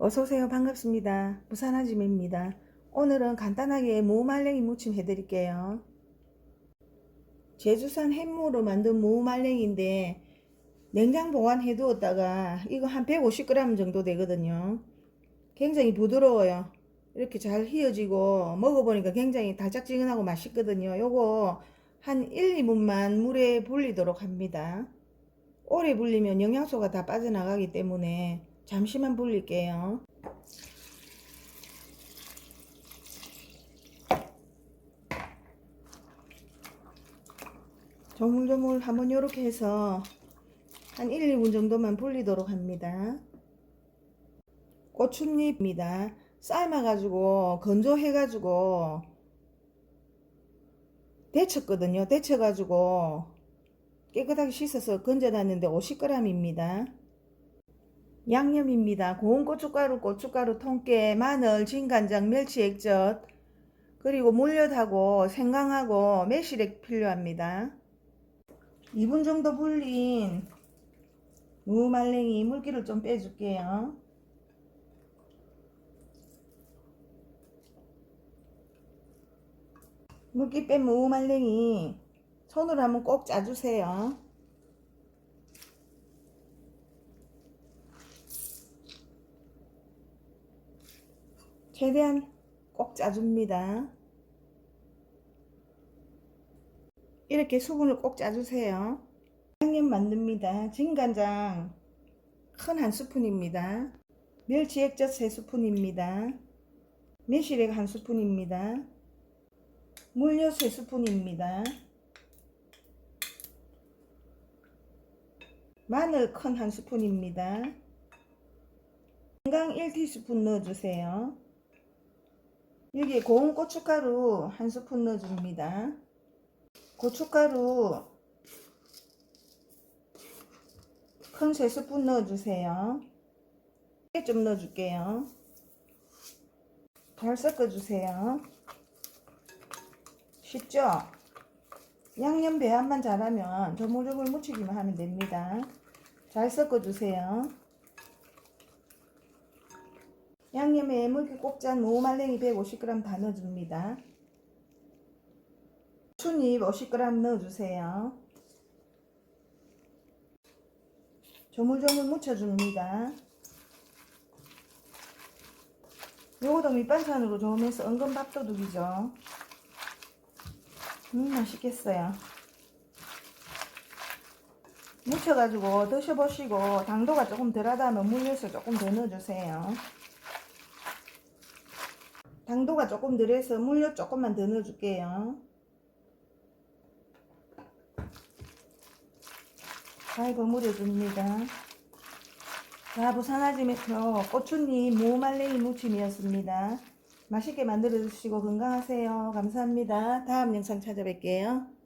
어서오세요. 반갑습니다. 부산아짐입니다. 오늘은 간단하게 무말랭이 무침 해드릴게요. 제주산 햄무로 만든 무말랭이인데 냉장 보관해 두었다가 이거 한 150g 정도 되거든요. 굉장히 부드러워요. 이렇게 잘 휘어지고 먹어보니까 굉장히 달짝지근하고 맛있거든요. 요거 한 1, 2분만 물에 불리도록 합니다. 오래 불리면 영양소가 다 빠져나가기 때문에 잠시만 불릴게요. 조물조물 한번 이렇게 해서 한 1, 2분 정도만 불리도록 합니다. 고춧잎입니다. 삶아가지고 건조해가지고 데쳤거든요. 데쳐가지고 깨끗하게 씻어서 건져놨는데 50g입니다. 양념입니다. 고운 고춧가루, 고춧가루 통깨, 마늘, 진간장, 멸치 액젓, 그리고 물엿하고 생강하고 매실액 필요합니다. 2분 정도 불린 무말랭이 물기를 좀 빼줄게요. 물기 뺀 무말랭이 손으로 한번 꼭 짜주세요. 최대한 꼭 짜줍니다. 이렇게 수분을 꼭 짜주세요. 양념 만듭니다. 진간장 큰 한 스푼입니다. 멸치 액젓 3스푼입니다. 매실액 한 스푼입니다. 물엿 3스푼입니다. 마늘 큰한 스푼입니다. 생강 1티스푼 넣어주세요. 여기에 고운 고춧가루 한 스푼 넣어줍니다. 고춧가루 큰 3스푼 넣어주세요. 좀 넣어줄게요. 잘 섞어주세요. 쉽죠? 양념 배합만 잘하면 조물조물 묻히기만 하면 됩니다. 잘 섞어주세요. 양념에 물기 꼭짠 무말랭이 150g 다 넣어줍니다. 춘잎 50g 넣어주세요. 조물조물 묻혀줍니다. 요거도 밑반찬으로 좋으면서 은근 밥도둑이죠. 음 맛있겠어요. 묻혀가지고 드셔보시고 당도가 조금 덜하다면 물엿을 조금 더 넣어주세요. 당도가 조금 덜해서 물엿 조금만 더 넣어줄게요. 잘 버무려줍니다. 자, 부산아지메트로 고추잎 무말랭이 무침이었습니다. 맛있게 만들어 주시고 건강하세요. 감사합니다. 다음 영상 찾아뵐게요.